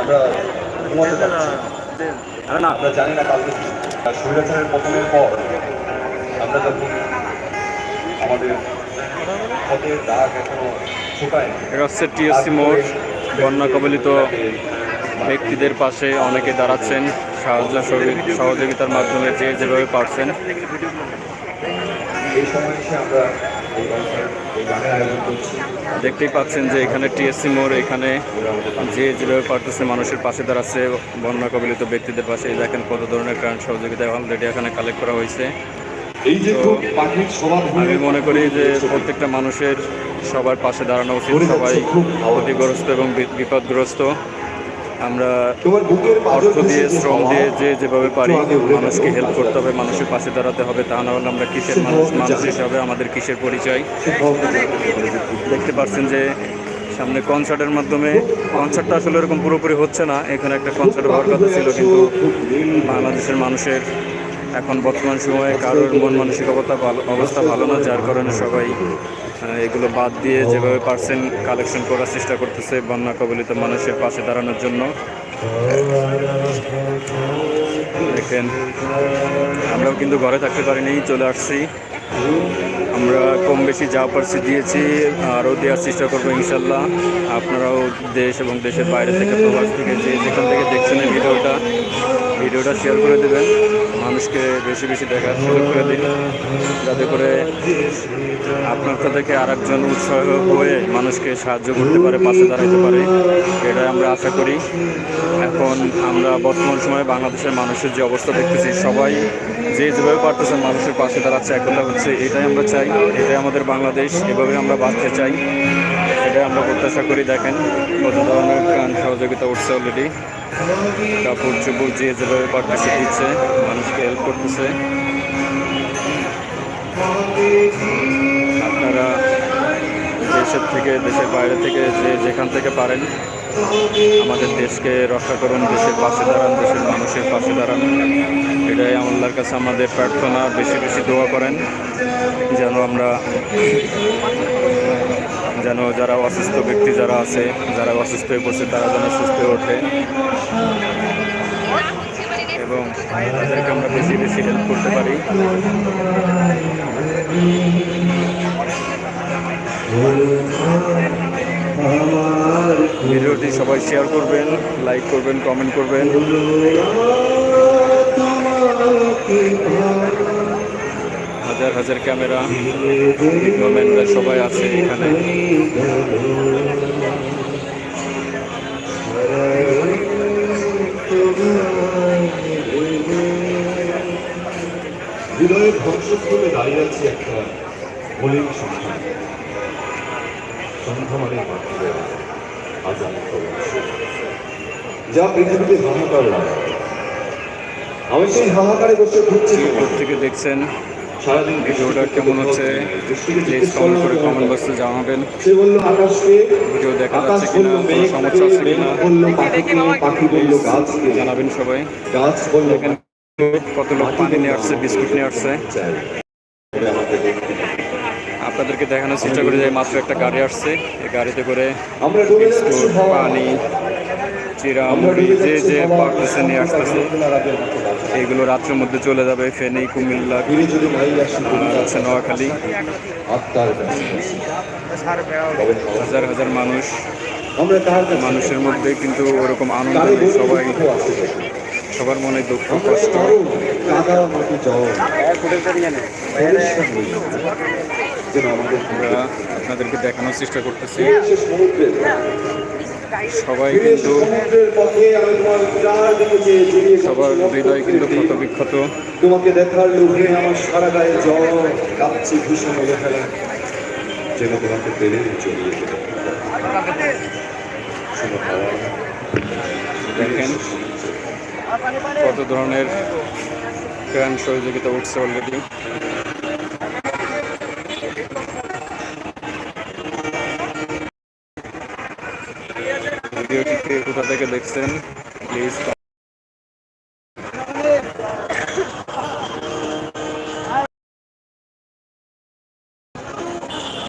আমরা ঘুমাতে পারছি না না আমরা জানি না কালকে। স্বৈরাচারের পতনের পর আমরা যখন আমাদের ক্ষতের দাগ এখনও এটা হচ্ছে টিএসসি মোড় বন্যা কবলিত ব্যক্তিদের পাশে অনেকে দাঁড়াচ্ছেন সাহায্য সহযোগিতার মাধ্যমে যে যেভাবে পারছেন এই সময় আমরা দেখতেই পাচ্ছেন যে এখানে টিএসসি মোড় এখানে যে যেভাবে পারতেছে মানুষের পাশে দাঁড়াচ্ছে বন্যা কবলিত ব্যক্তিদের পাশে। দেখেন কত ধরনের ত্রাণ সহযোগিতা অলরেডি এখানে কালেক্ট করা হয়েছে। আমি মনে করি যে প্রত্যেকটা মানুষের সবার পাশে দাঁড়ানো উচিত সবাই ক্ষতিগ্রস্ত এবং বিপদগ্রস্ত। আমরা অর্থ দিয়ে শ্রম দিয়ে যে যেভাবে পারি মানুষকে হেল্প করতে হবে মানুষের পাশে দাঁড়াতে হবে তা না হলে আমরা কিসের মানুষ মানুষ হিসাবে আমাদের কিসের পরিচয়? দেখতে পাচ্ছেন যে সামনে কনসার্টের মাধ্যমে কনসার্টটা আসলে এরকম পুরোপুরি হচ্ছে না এখানে একটা কনসার্ট হওয়ার কথা ছিল কিন্তু বাংলাদেশের মানুষের এখন বর্তমান সময়ে কারোর মন মানসিকতা ভালো- অবস্থা ভালো না যার কারণে সবাই এগুলো বাদ দিয়ে যেভাবে পারছেন কালেকশন করার চেষ্টা করতেছে বন্যা কবলিত মানুষের পাশে দাঁড়ানোর জন্য। দেখেন, আমরাও কিন্তু ঘরে থাকতে পারিনি, চলে আসছি। আমরা কম বেশি যা পারছি দিয়েছি, আরও দেওয়ার চেষ্টা করব ইনশাল্লাহ। আপনারাও দেশ এবং দেশের বাইরে থেকে প্রবাস থেকে যে যেখান থেকে দেখছেন ভিডিওটা ভিডিওটা শেয়ার করে দেবেন। মানুষকে বেশি বেশি দেখার সুযোগ করে দিন যাতে করে আপনার থেকে আর একজন উৎসাহ হয়ে মানুষকে সাহায্য করতে পারে, পাশে দাঁড়াতে পারে। এটাই আমরা আশা করি। এখন আমরা বর্তমান সময়ে বাংলাদেশের মানুষের যে অবস্থা দেখতেছি, সবাই যে যেভাবে পারতেছেন মানুষের পাশে দাঁড়াচ্ছে, একতা হচ্ছে, এটাই আমরা চাই, এটাই আমাদের বাংলাদেশ, এভাবে আমরা বাঁচতে চাই। এটাই আমরা প্রত্যাশা করি, দেখেন কত ধরনের সহযোগিতা উঠছে অলরেডি কাপড় চোপড় যে যেভাবে পারতেছে দিচ্ছে, মানুষকে হেল্প করতেছে। আপনারা দেশের থেকে, দেশের বাইরে থেকে যে যেখান থেকে পারেন, আমাদের দেশকে রক্ষা করুন, দেশের পাশে দাঁড়ান, দেশের মানুষের পাশে দাঁড়ান। এটাই আল্লাহর কাছে আমাদের প্রার্থনা। বেশি বেশি দোয়া করেন, যেন আমরা যেন যারা অসুস্থ ব্যক্তি যারা আছে, যারা অসুস্থ হয়ে পড়ছে, তারা যেন সুস্থ হয়ে ওঠে। এবং তাদেরকে আমরা বেশি বেশি হেল্প করতে পারি। ভিডিওটি সবাই শেয়ার করবেন লাইক করবেন কমেন্ট করবেন। হাজার হাজার ক্যামেরা গভর্নমেন্টরা সবাই আছে এখানে। হৃদয়ের ধ্বংসস্থলে দাঁড়িয়ে আছে একটা মলিন মানে মাত্র হাজার খরচ। যা পৃথিবীতে হাহাকার লাগায়। আমি সেই হাহাকারে বসে ঘুরছি। থেকে দেখছেন ভিডিওটা কেমন হচ্ছে প্লিজ কমেন্ট করে কমেন্ট বক্সে জানাবেন ভিডিও দেখা যাচ্ছে কিনা কোনো সমস্যা আছে কিনা জানাবেন সবাই কত লোক পানি নিয়ে আসছে বিস্কুট নিয়ে আসছে। আপনাদেরকে দেখানোর চেষ্টা করি যে মাত্র একটা গাড়ি আসছে এই গাড়িতে করে বিস্কুট পানি চিরা মুড়ি যে যে হাওয়া। নিয়ে আসতেছে এইগুলো রাত্রের মধ্যে চলে যাবে, ফেনী, কুমিল্লা আছে নোয়াখালী। হাজার হাজার মানুষ, মানুষের মধ্যে কিন্তু ওরকম আনন্দ সবাই সবার মনে দুঃখ, কষ্ট। আমরা আপনাদেরকে দেখানোর চেষ্টা করতেছি। সবাই কিন্তু সবার হৃদয় কিন্তু ক্ষত প্রীতি। বিক্ষত তোমাকে দেখার লোভে আমার সারা গায়ে জল কাঁপছি ভীষণ ফেলা। যেন তোমাকে হাওয়া। দেখেন কত ধরনের ত্রাণ সহযোগিতা উঠছে অলরেডি কোথা থেকে দেখছেন? প্লিজ